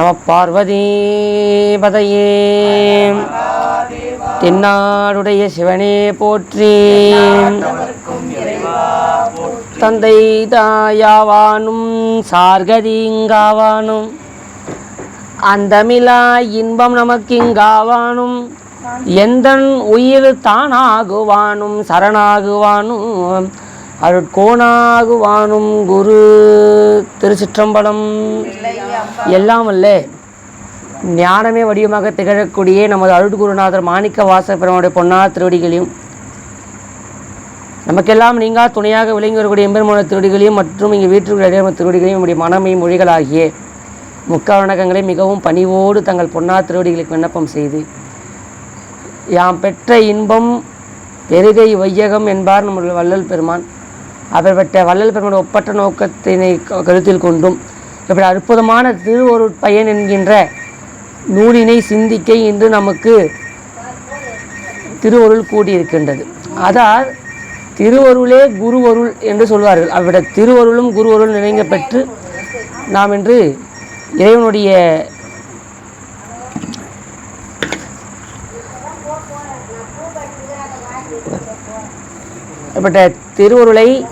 நம பார்வதி பதையே தென்னாடுடைய சிவனே போற்றி. தந்தை தாயாவானும் சார்கதிங்காவானும். அந்தமிலா இன்பம் நமக்கிங்காவானும். எந்தன் உயிர் தானாகுவானும் சரணாகுவானும். அருட்கோணாகுவானும் குரு திருச்சிற்றம்பலம். எல்லாம் அல்ல ஞானமே வடிவமாக திகழக்கூடிய நமது அருட்குருநாதர் மாணிக்க வாசப்பெருமானுடைய பொன்னார் திருவடிகளையும் நமக்கெல்லாம் நீங்கா துணையாக விளங்கி வரக்கூடிய எம்பெருமான திருவடிகளையும் மற்றும் இங்கே வீட்டிற்குள் இடையம திருவடிகளையும் நம்முடைய மனமை மொழிகளாகிய முக்கால் வணக்கங்களை மிகவும் பணிவோடு தங்கள் பொன்னார் திருவடிகளுக்கு விண்ணப்பம் செய்து யாம் பெற்ற இன்பம் பெருகை வையகம் என்பார் நம்முடைய வள்ளல் பெருமான். அப்படிப்பட்ட வள்ளல் பெருமானுடைய ஒப்பற்ற நோக்கத்தினை க- கருத்தில் கொண்டும் இப்படி அற்புதமான திருவொரு பயன் என்கின்ற நூலினை சிந்திக்க இன்று நமக்கு திருவருள் கூடியிருக்கின்றது. அதால் திருவருளே குருவருள் என்று சொல்வார்கள். அவருடைய திருவருளும் குருவருளும் நிறைங்க பெற்று நாம் இன்று இறைவனுடைய இப்பட்ட திருவருளை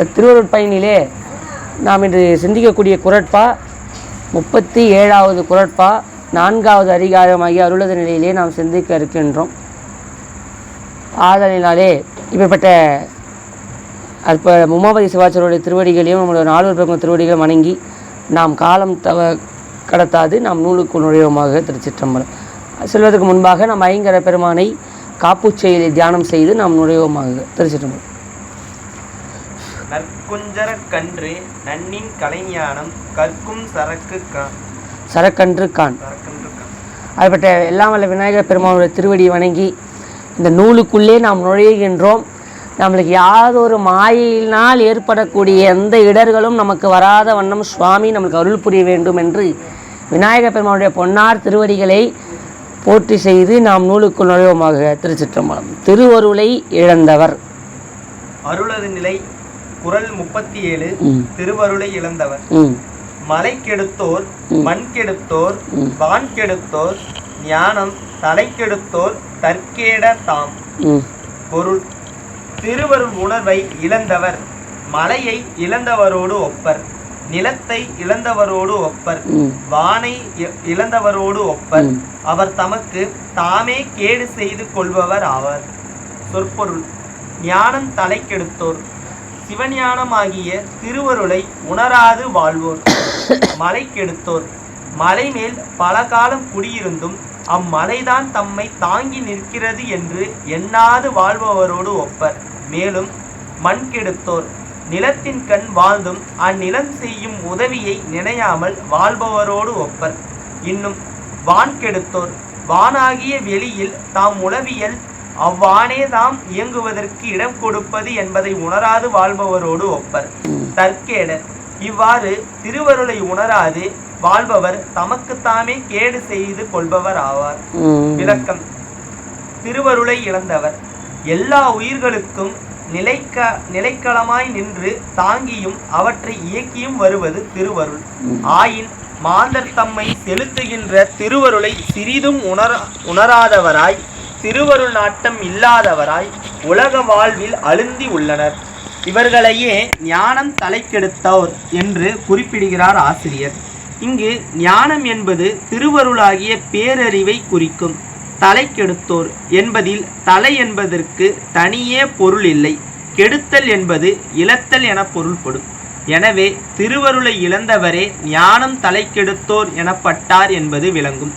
அப்படிப்பட்ட திருவருட் பயணியிலே நாம் இன்று சிந்திக்கக்கூடிய குரட்பா முப்பத்தி ஏழாவது குரட்பா நான்காவது அதிகாரமாகிய அருளது நிலையிலே நாம் சிந்திக்க இருக்கின்றோம். ஆதலினாலே இப்படிப்பட்ட அற்ப முமாவதி சிவாச்சாரியுடைய திருவடிகளையும் நம்மளுடைய நாலூர் பிரம்ம திருவடிகளையும் வணங்கி நாம் காலம் தவ கடத்தாது நாம் நூலுக்கு நுழைவோமாக திருச்சிற்றம்பலம். செல்வதற்கு முன்பாக நாம் ஐங்கர பெருமானை காப்புச்செயலை தியானம் செய்து நாம் நுழைவோமாக திருச்சிற்றம்பலம். நற்குஞ்சர கன்று நன்னின் கலைஞானம் கற்கும் சரக்கு சரக்கன்று கான். சரக்கன்று கா- அப்படிப்பட்ட எல்லாம் வல்ல விநாயகர் பெருமானுடைய திருவடியை வணங்கி இந்த நூலுக்குள்ளே நாம் நுழைகின்றோம். நம்மளுக்கு யாதொரு மாயினால் ஏற்படக்கூடிய எந்த இடர்களும் நமக்கு வராத வண்ணம் சுவாமி நமக்கு அருள் புரிய வேண்டும் என்று விநாயகர் பெருமானுடைய பொன்னார் திருவடிகளை போற்றி செய்து நாம் நூலுக்குள் நுழைவோமாக திருச்சிற்றம்பலம். திருவருளை இழந்தவர். அருளது நிலை குரல் முப்பத்தி ஏழு திருவருளை இழந்தவர். மலை கெடுத்தோர் மண் கெடுத்தோர். வான் கெடுத்தோர் ஞானம் தலை கெடுத்தோர் தற்கேட தாம். பொருள் திருவருள் உணர்வை இழந்தவர் மலையை இழந்தவரோடு ஒப்பர் நிலத்தை இழந்தவரோடு ஒப்பர் வானை இழந்தவரோடு ஒப்பர். அவர் தமக்கு தாமே கேடு செய்து கொள்பவர் ஆவார். சொற்பொருள் ஞானம் தலைக்கெடுத்தோர் சிவஞானமாகிய திருவருளை உணராது வாழ்வோர். மலை கெடுத்தோர். மலை மேல் பல காலம் குடியிருந்தும் அம்மலைதான் தம்மை தாங்கி நிற்கிறது என்று எண்ணாது வாழ்பவரோடு ஒப்பர். மேலும் மண் கெடுத்தோர். நிலத்தின் கண் வாழ்ந்தும் அந்நிலம் செய்யும் உதவியை நினையாமல் வாழ்பவரோடு ஒப்பர். இன்னும் வான் கெடுத்தோர். வானாகிய வெளியில் தாம் உளவியல் அவ்வானே தாம் இயங்குவதற்கு இடம் கொடுப்பது என்பதை உணராது வாழ்பவரோடு ஒப்பர். தற்கேடர் இவ்வாறு திருவருளை உணராது வாழ்பவர் தமக்குத்தாமே கேடு செய்து கொள்பவர் ஆவார். விளக்கம். திருவருளை இழந்தவர் எல்லா உயிர்களுக்கும் நிலைக்க நிலைக்களமாய் நின்று தாங்கியும் அவற்றை இயக்கியும் வருவது திருவருள். ஆயின் மாந்தர் தம்மை செலுத்துகின்ற திருவருளை சிறிதும் உணர உணராதவராய் திருவருள் நாட்டம் இல்லாதவராய் உலக வாழ்வில் அழுந்தி உள்ளனர். இவர்களையே ஞானம் தலைக்கெடுத்தோர் என்று குறிப்பிடுகிறார் ஆசிரியர். இங்கு ஞானம் என்பது திருவருளாகிய பேரறிவை குறிக்கும் தலைக்கெடுத்தோர் என்பதில் தலை என்பதற்கு தனியே பொருள் இல்லை கெடுத்தல் என்பது இழத்தல் என பொருள்படும். எனவே திருவருளை இழந்தவரே ஞானம் தலைக்கெடுத்தோர் எனப்பட்டார் என்பது விளங்கும்.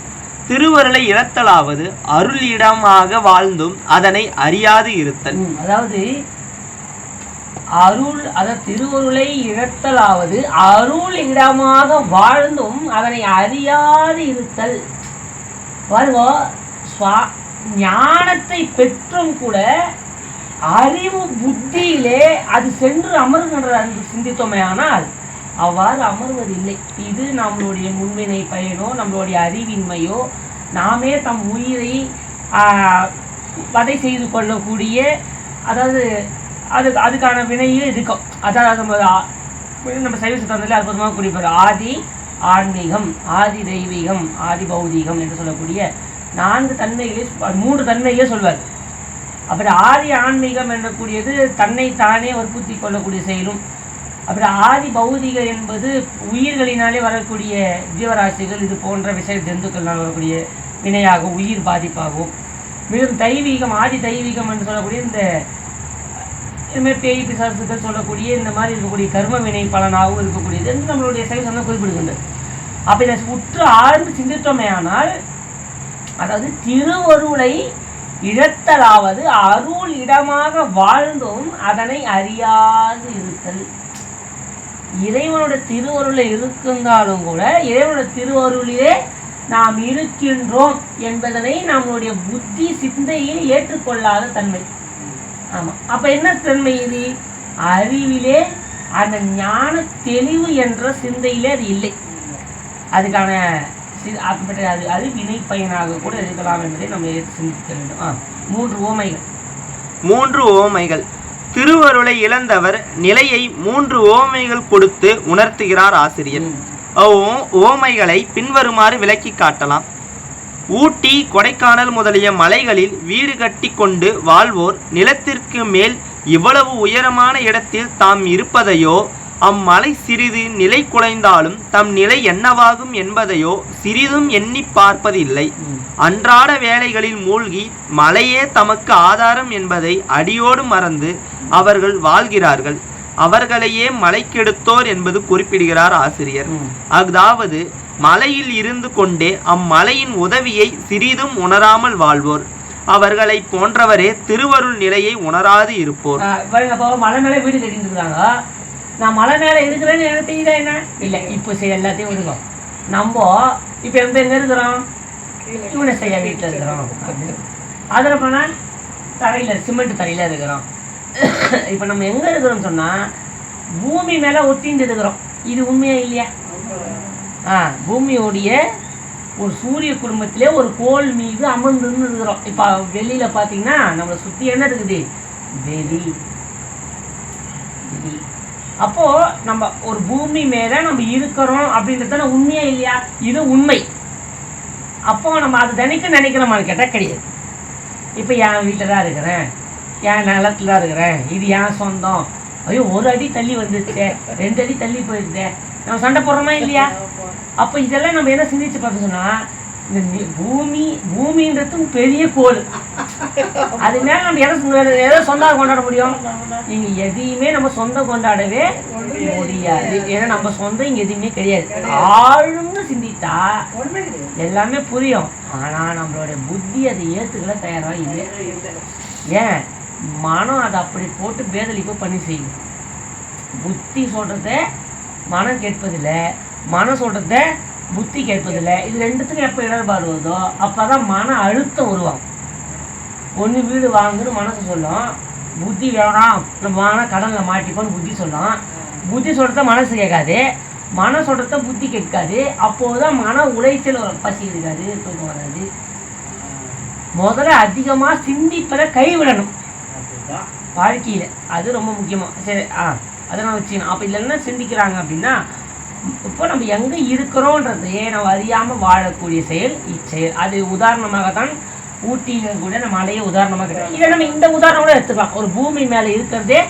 திருவருளை இழத்தலாவது அருள் இடமாக வாழ்ந்தும் அதனை அறியாது இருத்தல். அதாவது அருள் அத திருவருளை இழத்தலாவது அருள் இடமாக வாழ்ந்தும் அதனை அறியாது இருத்தல். பாருங்க சுவா- ஞானத்தை பெற்றும் கூட அறிவு புத்தியிலே அது சென்று அமருகின்ற சிந்தித்தோமே ஆனால் அவ்வாறு அமர்வதில்லை. இது நம்மளுடைய முன்வினை பயனோ நம்மளுடைய அறிவின்மையோ நாமே தம் உயிரை ஆஹ், வதை செய்து கொள்ளக்கூடிய அதாவது அது அதுக்கான வினையும் இருக்கும் அதாவது நம்ம நம்ம சைவ சித்தாந்தத்தில் அற்புதமாக குறிப்பார் ஆதி ஆன்மீகம் ஆதி தெய்வீகம் ஆதி பௌதீகம் என்று சொல்லக்கூடிய நான்கு தன்மைகளே மூன்று தன்மைகளே சொல்வார். அப்புறம் ஆதி ஆன்மீகம் என்றக்கூடியது தன்னை தானே வற்புறுத்தி கொள்ளக்கூடிய செயலும் அப்புறம் ஆதி பௌதிக என்பது உயிர்களினாலே வரக்கூடிய ஜீவராசிகள் இது போன்ற விஷய ஜந்துக்கள்னால் வரக்கூடிய வினையாகும் உயிர் பாதிப்பாகும். மேலும் தெய்வீகம் ஆதி தெய்வீகம் என்று சொல்லக்கூடிய இந்த இதுமாதிரி பேய் பிசாசுகள் சொல்லக்கூடிய இந்த மாதிரி இருக்கக்கூடிய கர்ம வினை பலனாகவும் இருக்கக்கூடியது என்று நம்மளுடைய சைவ சமயம் குறிப்பிடுகின்றது. அப்போ இதை உற்று ஆழ்ந்து சிந்தித்தோமே ஆனால் அதாவது திருவருளை இழத்தலாவது அருள் இடமாக வாழ்ந்தும் அதனை அறியாது இருத்தல். இறைவனோட திருவருளை இருக்கின்றாலும் கூட இறைவனோட திருவருளிலே நாம் இருக்கின்றோம் என்பதனை நம்மளுடைய புத்தி சிந்தையில் ஏற்றுக்கொள்ளாத தன்மை. ஆமாம் அப்போ என்ன தன்மை இது? அறிவிலே அந்த ஞான தெளிவு என்ற சிந்தையிலே அது இல்லை. அதுக்கான சி- அப்படிப்பட்ட அது அது வினை பயனாக கூட இருக்கலாம் என்பதை நம்ம ஏற்று சிந்திக்க வேண்டும். ஆ மூன்று ஓமைகள் மூன்று ஓமைகள் திருவருளை இழந்தவர் நிலையை மூன்று ஓமைகள் கொடுத்து உணர்த்துகிறார் ஆசிரியர். ஓமைகளை பின்வருமாறு விளக்கி காட்டலாம். ஊட்டி கொடைக்கானல் முதலிய மலைகளில் வீடு கட்டி கொண்டு வாழ்வோர் நிலத்திற்கு மேல் இவ்வளவு உயரமான இடத்தில் தாம் இருப்பதையோ அம்மலை சிறிது நிலை குலைந்தாலும் தம் நிலை என்னவாகும் என்பதையோ சிறிதும் எண்ணி பார்ப்பதில்லை. அன்றாட வேலைகளில் மூழ்கி மலையே தமக்கு ஆதாரம் என்பதை அடியோடு மறந்து அவர்கள் வாழ்கிறார்கள். அவர்களையே மலைக்கெடுத்தோர் என்பது குறிப்பிடுகிறார் ஆசிரியர். அதாவது மலையில் இருந்து கொண்டே அம்மலையின் உதவியை சிறிதும் உணராமல் வாழ்வோர். அவர்களை போன்றவரே திருவருள் நிலையை உணராது இருப்போர். மலை மேலே வீடு கட்டிட்டு இருக்காங்க நான் மலை மேலே இருக்கிறேன்னு எனக்கு தெரியுதா என்ன? இல்லை இப்போ சரி எல்லாத்தையும் விடுங்க. நம்ம இப்போ எங்க எங்கே இருக்கிறோம்? இவனை செய்ய வீட்டில் இருக்கிறோம். அதில் போனால் தரையில் சிமெண்ட் தரையில் இருக்கிறோம். இப்போ நம்ம எங்கே இருக்கிறோம்னு சொன்னால் பூமி மேலே ஒட்டிண்டு இருக்கிறோம். இது உண்மையா இல்லையா? ஆ பூமியோடைய ஒரு சூரிய குடும்பத்திலே ஒரு கோள் மீது அமர்ந்துன்னு இருக்கிறோம். இப்போ வெளியில் பார்த்தீங்கன்னா நம்மளை சுற்றி என்ன இருக்குது? வெளி. அப்போ நம்ம ஒரு பூமி மேலே நம்ம இருக்கிறோம் அப்படின்றது உண்மையா இல்லையா? இது உண்மை. அப்போ நம்ம அது தினைக்கும் நினைக்கிறோமான்னு கேட்டால் கிடையாது. இப்போ என் வீட்டில் தான் இருக்கிறேன். என் நிலத்தில் தான் இருக்கிறேன். இது என் சொந்தம். ஐயோ ஒரு அடி தள்ளி வந்துருச்சே. ரெண்டு அடி தள்ளி போயிருச்சே. நம்ம சண்டை போடுறோமா இல்லையா? அப்போ இதெல்லாம் நம்ம என்ன சிந்திச்சு பார்த்தோம்னா சொன்னா இந்த பூமி பூமின்றதும் பெரிய கோள். அது மேல நம்ம எதை சொந்த- எதை சொந்தம் கொண்டாட முடியும்? நீங்க எதையுமே நம்ம சொந்தம் கொண்டாடவே முடியாது. ஏன்னா நம்ம சொந்தம் இங்க எதுவுமே கிடையாது. ஆழ்ந்து சிந்தித்தா எல்லாமே புரியும். ஆனா நம்மளோட புத்தி அதை ஏத்துக்கல தயாரா இல்லை. ஏன்? மனம் அதை அப்படி போட்டு பேதளிப்பு பண்ணி செய்யும். புத்தி சொல்றத மனம் கேட்பதில்லை. மனம் சொல்றத புத்தி கேட்பதில்லை. இது ரெண்டுத்துக்கும் எப்போ இடர்பாடு வருதோ அப்பதான் மன அழுத்தம் உருவாகும். ஒன்று வீடு வாங்குன்னு மனசு சொல்லும். புத்தி வேணாம். நம்ம வாங்கினா கடனில் மாட்டிப்போன்னு புத்தி சொல்லும். புத்தி சொல்கிறத மனசு கேட்காது. மனம் சொல்கிறத புத்தி கேட்காது. அப்போதான் மன உளைச்சல். பசி இருக்காது தூக்கம் வராது. முதல்ல அதிகமாக சிந்திப்பதை கைவிடணும். வாழ்க்கையில். அது ரொம்ப முக்கியமாக சரி ஆ அதை நான் வச்சுக்கணும். அப்போ இதில் என்ன சிந்திக்கிறாங்க அப்படின்னா இப்போ நம்ம எங்கே இருக்கிறோன்றதையே நம்ம அறியாமல் வாழக்கூடிய செயல் இச்செயல். அது உதாரணமாக தான் ஊட்டியில் கூட நம்ம மலையை உதாரணமாக கிடையாது இதை நம்ம இந்த உதாரணம் கூட எடுத்துக்கலாம். ஒரு பூமி மேலே இருக்கிறதே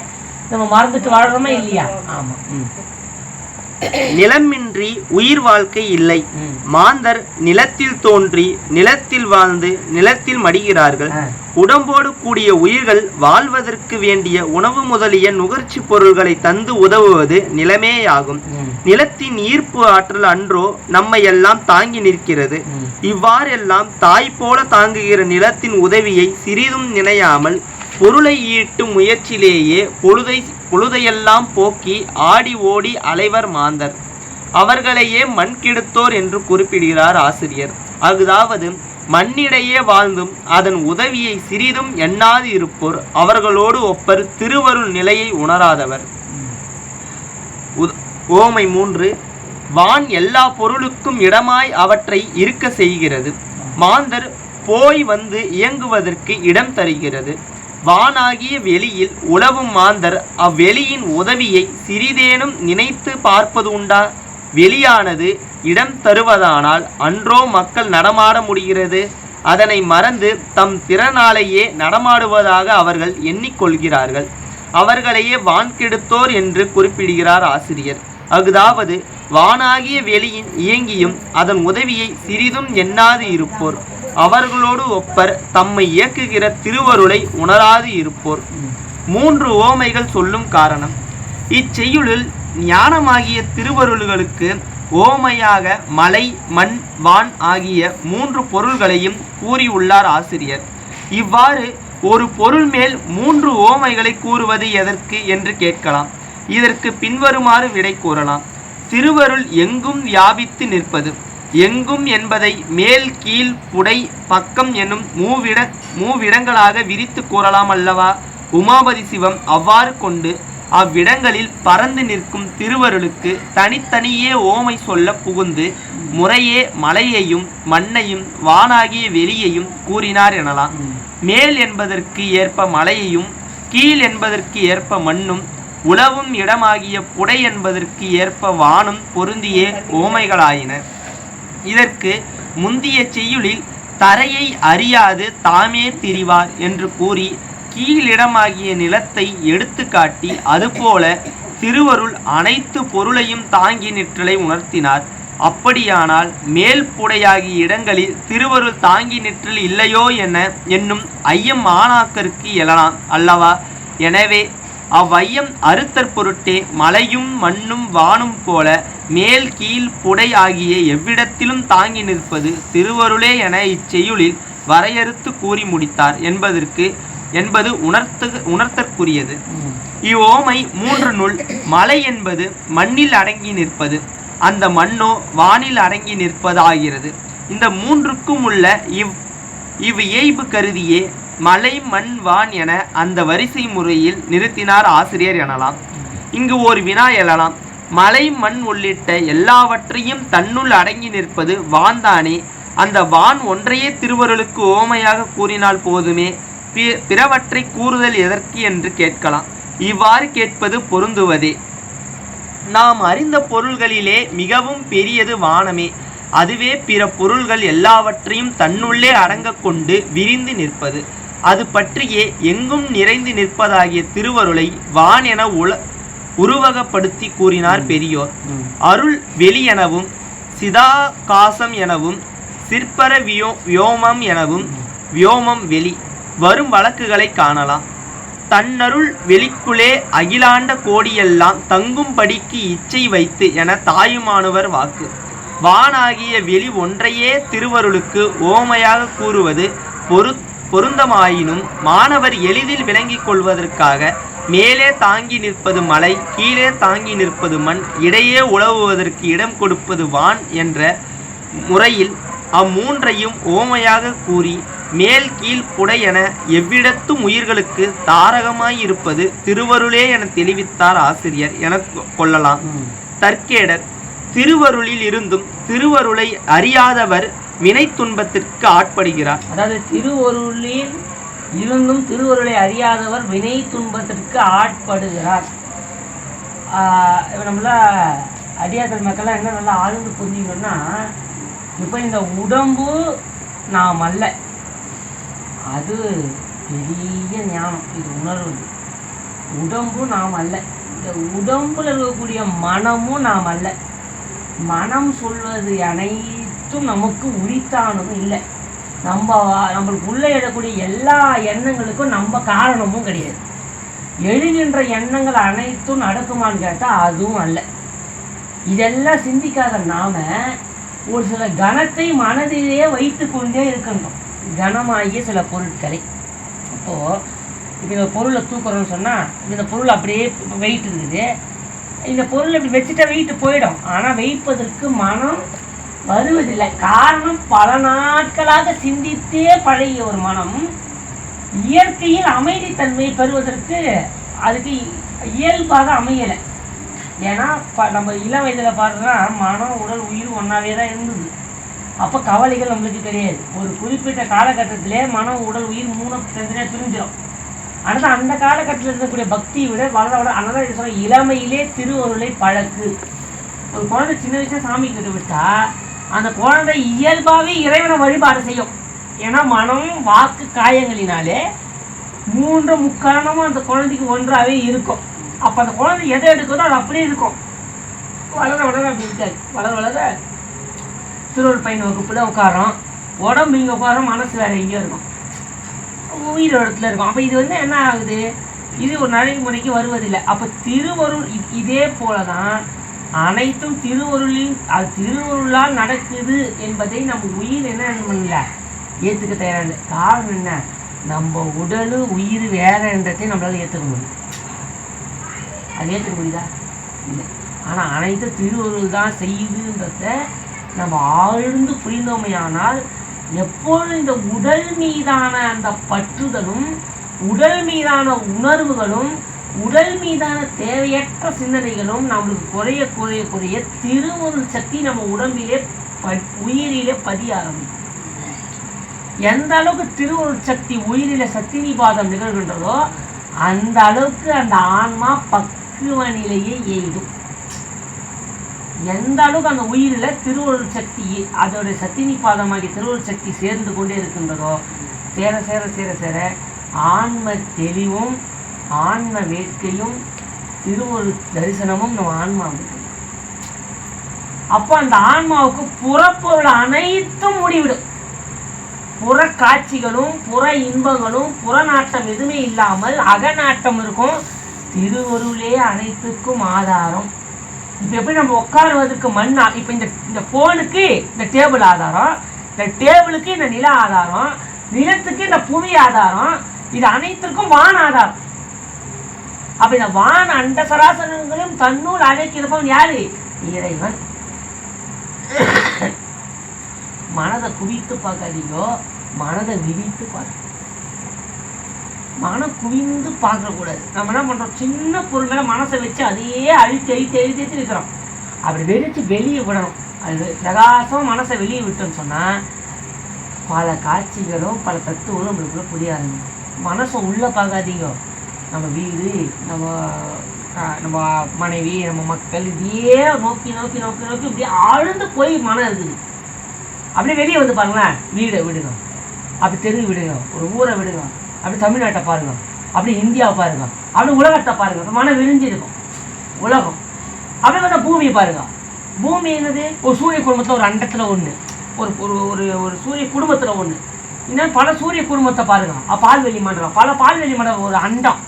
நம்ம மறந்துட்டு வாழ்கிறோமா இல்லையா? ஆமாம் ம். நிலமின்றி உயிர் வாழ்க்கை இல்லை. மாந்தர் நிலத்தில் தோன்றி நிலத்தில் வாழ்ந்து நிலத்தில் மடிகிறார்கள். உடம்போடு கூடிய உயிர்கள் வாழ்வதற்கு வேண்டிய உணவு முதலிய நுகர்ச்சி பொருள்களை தந்து உதவுவது நிலமேயாகும். நிலத்தின் ஈர்ப்பு ஆற்றல் அன்றோ நம்மை எல்லாம் தாங்கி நிற்கிறது. இவ்வாறெல்லாம் தாய் போல தாங்குகிற நிலத்தின் உதவியை சிறிதும் நினையாமல் பொருளை ஈட்டும் முயற்சியிலேயே பொழுதை பொழுதையெல்லாம் போக்கி ஆடி ஓடி அலைவர் மாந்தர். அவர்களையே மண் கெடுத்தோர் என்று குறிப்பிடுகிறார் ஆசிரியர். அதாவது மண்ணிடையே வாழ்ந்தும் அதன் உதவியை சிறிதும் எண்ணாது இருப்போர். அவர்களோடு ஒப்பர் திருவருள் நிலையை உணராதவர். ஓமை மூன்று வான் எல்லா பொருளுக்கும் இடமாய் அவற்றை இருக்க செய்கிறது. மாந்தர் போய் வந்து இயங்குவதற்கு இடம் தருகிறது. வானாகிய வெளியில் உழவும் மாந்தர் அவ்வெளியின் உதவியை சிறிதேனும் நினைத்து பார்ப்பது உண்டா? வெளியானது இடம் தருவதானால் அன்றோ மக்கள் நடமாட முடிகிறது. அதனை மறந்து தம் திறனாலேயே நடமாடுவதாக அவர்கள் எண்ணிக்கொள்கிறார்கள். அவர்களையே வான்கெடுத்தோர் என்று குறிப்பிடுகிறார் ஆசிரியர். அஃதாவது வானாகிய வெளியின் இயங்கியும் அதன் உதவியை சிறிதும் எண்ணாது இருப்போர். அவர்களோடு ஒப்பர். தம்மை இயக்குகிற திருவருளை உணராது இருப்போர். மூன்று ஓமைகள் சொல்லும் காரணம். இச்செய்யுளில் ஞானமாகிய திருவருள்களுக்கு ஓமையாக மலை மண் வான் ஆகிய மூன்று பொருள்களையும் கூறியுள்ளார் ஆசிரியர். இவ்வாறு ஒரு பொருள் மேல் மூன்று ஓமைகளை கூறுவது எதற்கு என்று கேட்கலாம். இதற்கு பின்வருமாறு விடை கூறலாம். திருவருள் எங்கும் வியாபித்து நிற்பது. எங்கும் என்பதை மேல் கீழ் புடை பக்கம் என்னும் மூவிட மூவிடங்களாக விரித்து கூறலாம் அல்லவா? உமாபதி சிவம் அவ்வாறு கொண்டு அவ்விடங்களில் பறந்து நிற்கும் திருவருளுக்கு தனித்தனியே ஓமை சொல்ல புகுந்து முறையே மலையையும் மண்ணையும் வானாகிய வெளியையும் கூறினார் எனலாம். மேல் என்பதற்கு ஏற்ப மலையையும் கீழ் என்பதற்கு ஏற்ப மண்ணும் உழவும் இடமாகிய புடை என்பதற்கு ஏற்ப வானும் பொருந்திய ஓமைகளாயின. இதற்கு முந்திய செய்யுளில் தரையை அறியாது தாமே திரிவார் என்று கூறி கீழிடமாகிய நிலத்தை எடுத்துக்காட்டி அதுபோல திருவருள் அனைத்து பொருளையும் தாங்கி நிற்றலை உணர்த்தினார். அப்படியானால் மேல் புடையாகிய இடங்களில் திருவருள் தாங்கி நிற்றல் இல்லையோ என என்னும் ஐயம் மாணாக்கருக்கு எழலாம் அல்லவா? எனவே அவ்வையம் அறுத்தற் பொருட்டே மலையும் மண்ணும் வானும் போல மேல் கீழ் புடை ஆகிய அனைத்திலும் தாங்கி நிற்பது திருவருளே என இச்செய்யுளில் வரையறுத்து கூறி முடித்தார் என்பதற்கு என்பது உணர்த்து உணர்த்தற்குரியது. இவ்வோமை மூன்று நூல் மலை என்பது மண்ணில் அடங்கி நிற்பது அந்த மண்ணோ வானில் அடங்கி நிற்பதாகிறது. இந்த மூன்றுக்கும் உள்ள இவ் இவ் இயைபு கருதியே மலை மண் வான் என அந்த வரிசை முறையில் நிறுத்தினார் ஆசிரியர் எனலாம். இங்கு ஒரு வினா எழலாம். மலை மண் உள்ளிட்ட எல்லாவற்றையும் தன்னுள் அடங்கி நிற்பது வான்தானே. அந்த வான் ஒன்றையே திருவருளுக்கு ஓமையாக கூறினால் போதுமே. பிறவற்றை கூறுதல் எதற்கு என்று கேட்கலாம். இவ்வாறு கேட்பது பொருந்துவதே. நாம் அறிந்த பொருள்களிலே மிகவும் பெரியது வானமே. அதுவே பிற பொருள்கள் எல்லாவற்றையும் தன்னுள்ளே அடங்கக் கொண்டு விரிந்து நிற்பது. அது பற்றியே எங்கும் நிறைந்து நிற்பதாகிய திருவருளை வான் என உல உருவகப்படுத்தி கூறினார் பெரியோர். அருள் வெளி எனவும் சிதாகாசம் எனவும் சிற்பர வியோ வியோமம் எனவும் வியோமம் வெளி வரும் வழக்குகளை காணலாம். தன்னருள் வெளிக்குளே அகிலாண்ட கோடியெல்லாம் தங்கும்படிக்கு இச்சை வைத்து என தாயுமானவர் வாக்கு. வானாகிய வெளி ஒன்றையே திருவருளுக்கு ஓமையாக கூறுவது பொரு பொருந்தமாயினும் மாணவர் எளிதில் விளங்கிக் கொள்வதற்காக மேலே தாங்கி நிற்பது மலை கீழே தாங்கி நிற்பது மண் இடையே உழவுவதற்கு இடம் கொடுப்பது வான் என்ற முறையில் அம்மூன்றையும் ஓமையாக கூறி மேல் கீழ் புடை என எவ்விடத்தும் உயிர்களுக்கு தாரகமாய் இருப்பது திருவருளே என தெளிவித்தார் ஆசிரியர் என கொள்ளலாம். தற்கேடர் திருவருளில் இருந்தும் திருவருளை அறியாதவர் வினை துன்பத்திற்கு ஆட்படுகிறார். அதாவது திருவருளில் இருந்தும் திருவருளை அறியாதவர் வினை துன்பத்திற்கு ஆட்படுகிறார். இப்போ நம்மளா நம்மள மக்கள்லாம் என்ன நல்லா ஆழ்ந்து புரிஞ்சுக்கணும்னா இப்போ இந்த உடம்பு நாம் அல்ல. அது பெரிய ஞானம் இது உணர்வு. உடம்பு நாம் அல்ல. இந்த உடம்புல இருக்கக்கூடிய மனமும் நாம் அல்ல. மனம் சொல்வது அனைத்தும் நமக்கு உரித்தானதும் இல்லை. நம்ம நம்மளுக்கு உள்ளே எழக்கூடிய எல்லா எண்ணங்களுக்கும் நம்ம காரணமும் கிடையாது. எழுகின்ற எண்ணங்கள் அனைத்தும் நடக்குமான்னு கேட்டால் அதுவும் அல்ல. இதெல்லாம் சிந்திக்காத நாம் ஒரு சில கணத்தை மனதிலேயே வைத்து கொண்டே இருக்கணும். கனமாகிய சில பொருட்களை. அப்போது இப்போ இந்த பொருளை தூக்குறோம்னு சொன்னால் இந்த பொருள் அப்படியே வெயிட் இருக்குது. இந்த பொருள் இப்படி வச்சுட்டா வெயிட்டு போயிடும். ஆனால் வைப்பதற்கு மனம் வருவதில்லை. காரணம் பல நாட்களாக சிந்தித்தே பழகிய ஒரு மனம் இயற்கையில் அமைதித்தன்மை பெறுவதற்கு அதுக்கு இயல்பாக அமையலை. ஏன்னா ப- நம்ம இளம் வயதில் பார்த்தோம்னா மனம் உடல் உயிர் ஒன்றாவே தான் இருந்தது. அப்போ கவலைகள் நம்மளுக்கு கிடையாது. ஒரு குறிப்பிட்ட காலகட்டத்திலே மனம் உடல் உயிர் மூணு தனித்தனியாக பிரிஞ்சிடும் அடுத்து அந்த காலகட்டத்தில் இருக்கக்கூடிய பக்தியை விட வளர வளர அதனால என்ன இளமையிலே திருவருளை பழக்கு ஒரு குழந்தை சின்ன வயசாக சாமி கிட்ட விட்டா அந்த குழந்தை இயல்பாவே இறைவனை வழிபாடு செய்யும். ஏன்னா மனம் வாக்கு காயங்களினாலே மூன்று முக்காரணமும் அந்த குழந்தைக்கு ஒன்றாவே இருக்கும். அப்ப அந்த குழந்தை எதை எடுக்குதோ அது அப்படியே இருக்கும். வளர வளர அப்படி இருக்காது. வளர வளர திருவள்ளுவர் பையன் வகுப்புல உட்காரோம் உடம்பு இங்கே உட்காரோம் மனசு வேற எங்கேயோ இருக்கும். உயிர் இடத்துல இருக்கும். அப்போ இது வந்து என்ன ஆகுது? இது ஒரு நடைமுறைக்கு வருவதில்லை. அப்போ திருவருள் இதே போல தான் அனைத்தும் திருவருளின் அது திருவருளால் நடக்குது என்பதை நம்ம உயிர் என்ன பண்ணல ஏற்றுக்க தயாரான காரணம் என்ன? நம்ம உடல் உயிர் வேற நம்மளால் நம்மளால ஏற்றுக்க முடியும். அது ஏற்றுக்க முடியுதா? இல்லை. ஆனால் அனைத்து திருவருள் தான் செய்யுதுன்றத நம்ம ஆழ்ந்து புரிந்தோமையானால் எப்பொழுது இந்த உடல் மீதான அந்த பற்றுதலும் உடல் மீதான உணர்வுகளும் உடல் மீதான தேவையற்ற சிந்தனைகளும் நம்மளுக்கு குறைய குறைய குறைய திருவருள் சக்தி நம்ம உடம்பிலே ப உயிரிலே பதிய ஆரம்பிக்கும். எந்த அளவுக்கு திருவுருள் சக்தி உயிரில சத்தினி பாதம் நிகழ்கின்றதோ அந்த அளவுக்கு அந்த ஆன்மா பக்குவ நிலையை எய்தும் எந்த அளவுக்கு அந்த உயிரில் திருவருள் சக்தி அதோட சத்தினி பாதமாகிய திருவருள் சக்தி சேர்ந்து கொண்டே இருக்கின்றதோ சேர சேர சேர சேர ஆன்ம தெளிவும் ஆன்ம வேட்கையும் திருவருள் தரிசனமும் நம்ம ஆன்மாவுக்கு. அப்போ அந்த ஆன்மாவுக்கு புறப்பொருள் அனைத்தும் முடிவிடும். புற காட்சிகளும் புற இன்பங்களும் புறநாட்டம் எதுவுமே இல்லாமல் அகநாட்டம் இருக்கும். திருவருளே அனைத்துக்கும் ஆதாரம். இப்போ எப்படி நம்ம உட்காருவதற்கு மண் இப்போ இந்த இந்த ஃபோனுக்கு இந்த டேபிள் ஆதாரம் இந்த டேபிளுக்கு இந்த நில ஆதாரம் நிலத்துக்கு இந்த புவி ஆதாரம் இது அனைத்திற்கும் வான் ஆதாரம். அப்ப இந்த வான் அண்ட சராசரங்களும் தன்னூல் அழைக்கிறப்பவன் யாரு? இறைவன். மனதை குவித்து பார்க்காதீங்கோ. மனதை விரித்து பார்க்க மனம் குவிந்து பார்க்கக்கூடாது. நம்ம என்ன பண்றோம்? சின்ன பொருள்களை மனசை வச்சு அதையே அழித்து அழித்து அழித்து அழித்து இருக்கிறோம் அப்படி வெடிச்சு வெளியே விடணும். அது பிரகாசம் மனசை வெளியே விட்டோம்னு சொன்னா பல காட்சிகளும் பல தத்துவங்களும் நம்மளுக்குள்ள புரிய ஆரம்பிக்கும். மனசை உள்ள பார்க்காதீங்க. நம்ம வீடு நம்ம நம்ம மனைவி நம்ம மக்கள் இதையே நோக்கி நோக்கி நோக்கி நோக்கி இப்படியே ஆழ்ந்து போய் மனம் இருக்குது. அப்படியே வெளியே வந்து பாருங்களேன். வீடை விடுங்க. அப்படி தெரு விடுங்க. ஒரு ஊரை விடுங்க. அப்படி தமிழ்நாட்டை பாருங்க. அப்படி இந்தியாவை பாருங்க. அப்படி உலகத்தை பாருங்க. மனம் விரிஞ்சிருக்கும் உலகம். அப்படியே பார்த்தா பூமியை பாருங்க. பூமி என்னது? ஒரு சூரிய குடும்பத்தில் ஒரு அண்டத்தில் ஒன்று ஒரு ஒரு ஒரு ஒரு சூரிய குடும்பத்தில் ஒன்று இன்னும் பல சூரிய குடும்பத்தை பாருங்க. பால்வெளி மண்டலம் பல பால்வெளி மண்டலம் ஒரு அண்டம்.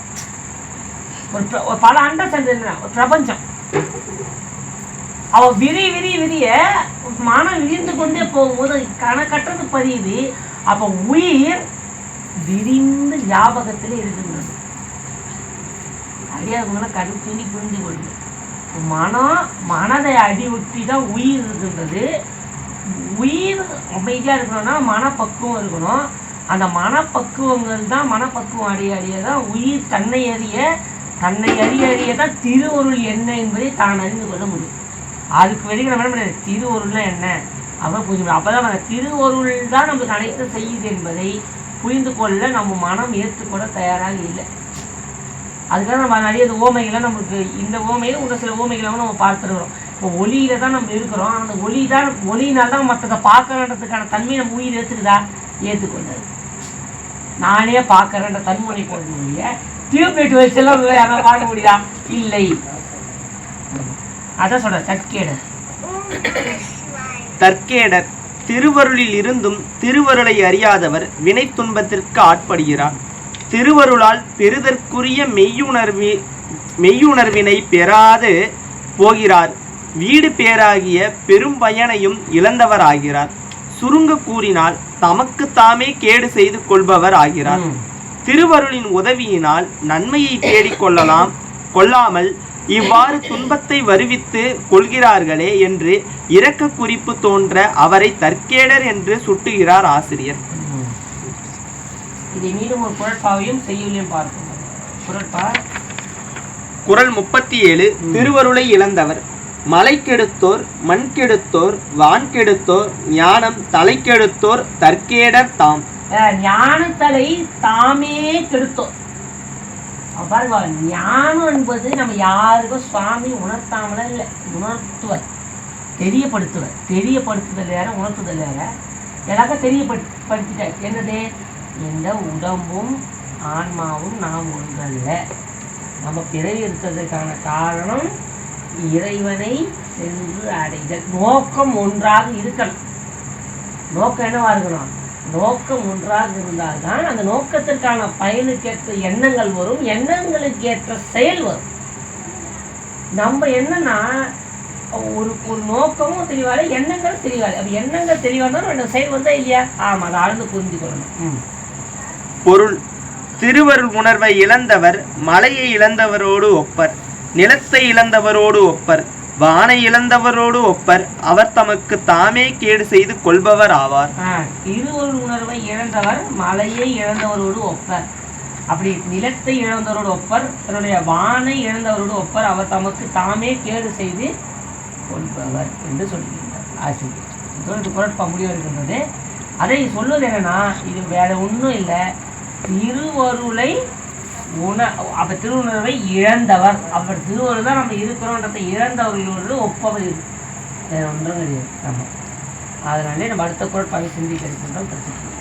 ஒரு ஒரு பல அண்டம் என்ன? ஒரு பிரபஞ்சம். அவ விரி விரி விரிய மனம் விரிந்து கொண்டே போகும்போது கணக்கற்றது பதியுது. அப்ப உயிர் விரிந்து ஞாபகத்தில் இருக்கின்றது. அறியாதவங்களை கண் துணி புரிந்து கொள்ளும் மனம் மனதை அடிவிட்டி தான் உயிர் இருக்கின்றது. உயிர் அமைதியா இருக்கணும்னா மனப்பக்குவம் இருக்கணும். அந்த மனப்பக்குவங்கள் தான் மனப்பக்குவம் அடைய அடைய தான் உயிர் தன்னை அறிய தன்னை அறிய அறியதான் திருவொருள் திருவருள் என்ன என்பதை தான் அறிந்து கொள்ள முடியும். அதுக்கு வரைக்கும் நம்ம என்ன பண்ணுறது திருவொருள்னா என்ன? அப்போ புரிஞ்சு அப்பதான் அந்த திருவருள் தான் நமக்கு அனைத்து செய்யுது என்பதை புரிந்து கொள்ள நம்ம மனம் ஏற்றுக்கொள்ள தயாராக இல்லை. அதுக்காக நம்ம நிறைய ஓமைகளை நம்மளுக்கு இந்த ஓமையில ஒரு சில ஓமைகளை நம்ம பார்த்துருக்குறோம். இப்போ ஒளியில தான் நம்ம இருக்கிறோம். அந்த ஒளி தான் ஒளியினால் தான் மற்றதை பார்க்கறதுக்கான தன்மையை நம்ம உயிர் ஏற்றுக்குதா ஏற்றுக்கொண்டது நானே பார்க்கறேன்ற தன்முனை கொள்கைய டியூப்லைட் வச்செல்லாம் யாராவது பார்க்க முடியுதா? இல்லை. அதான் சொல்ற தற்கேடு. தற்கேடர் திருவருளில் இருந்தும் திருவருளை அறியாதவர் வினை துன்பத்திற்கு ஆட்படுகிறார். திருவருளால் பெறுதற்குரிய மெய்யுணர்வி மெய்யுணர்வினை பெறாது போகிறார். வீடு பேராகிய பெரும் பயனையும் இழந்தவர் சுருங்க கூறினால் தமக்கு தாமே கேடு செய்து கொள்பவர் ஆகிறார். திருவருளின் உதவியினால் நன்மையை தேடிக் கொள்ளலாம் கொள்ளாமல் இவ்வாறு துன்பத்தை வருவித்து கொள்கிறார்களே என்று இரக்க குறிப்பு தோன்ற அவரை தற்கேடர் என்று சுட்டுகிறார் ஆசிரியர். ம். இதை மீண்டும் ஒரு குரட்பாவையும் செய்யுளையும் பார்ப்போம். குரட்பா குறள் முப்பத்தி ஏழு திருவருளை இழந்தவர். மலை கெடுத்தோர் மண் கெடுத்தோர் வான் கெடுத்தோர் ஞானம் தலை கெடுத்தோர் தற்கேடர் தாம். ஞானத்தலை தாமே கெடுத்தோம் பாருங்க ஞானம் என்பது நம்ம யாருக்கும் சுவாமி உணர்த்தாமல இல்லை உணர்த்துவர் தெரியப்படுத்துவர். தெரியப்படுத்துதல் வேற உணர்த்துதல் வேற. எல்லாருக்கும் தெரியப்படுத்திட்டார். என்னது? எந்த உடம்பும் ஆன்மாவும் நாம் ஒன்றல்ல. நம்ம பிறவி இருக்கிறதுக்கான காரணம் இறைவனை சென்று அடைதல். நோக்கம் ஒன்றாக இருக்கணும். நோக்கம் என்னவா இருக்கணும்? நோக்கம் ஒன்றாக இருந்தால்தான் அந்த நோக்கத்திற்கான பயனுக்கேற்ற எண்ணங்கள் வரும் எண்ணங்களுக்கு ஏற்ற செயல் வரும். நம்ம என்னன்னா ஒரு ஒரு நோக்கமும் தெளிவாரு எண்ணங்களும் தெளிவாரு அப்போ எண்ணங்கள் தெளிவாக ரெண்டு செயல் வந்தா இல்லையா? ஆமா அதை ஆழ்ந்து புரிஞ்சு கொள்ளணும். பொருள். திருவருள் உணர்வை இழந்தவர் மலையை இழந்தவரோடு ஒப்பர். நிலத்தை இழந்தவரோடு ஒப்பர். வானை இழந்தவரோடு ஒப்பர். அவர் தமக்கு தாமே கேடு செய்து கொள்பவர் ஆவார். இருவர் உணர்வை இழந்தவர் மலையை இழந்தவரோடு ஒப்பர். அப்படி நிலத்தை இழந்தவரோடு ஒப்பர் தன்னுடைய வானை இழந்தவரோடு ஒப்பர் அவர் தமக்கு தாமே கேடு செய்து கொள்பவர் என்று சொல்லுகின்றார் ஆசிரியர். இதோடு குரட்பா முடிவு இருக்கின்றது. அதை சொல்லுவது என்னன்னா இது வேற ஒன்றும் இல்லை. இருவருளை உண அப்போ திருவுணர்வை இழந்தவர். அப்போ திருவள்ளுவர் தான் நம்ம இருக்கிறோன்றதை இழந்தவர்களோடு ஒப்பவர் வேறு ஒன்றும் கிடையாது. நம்ம அதனாலே நம்ம அடுத்த குரட்பாவை சிந்திக்க இருக்கின்றோம். பிரச்சனை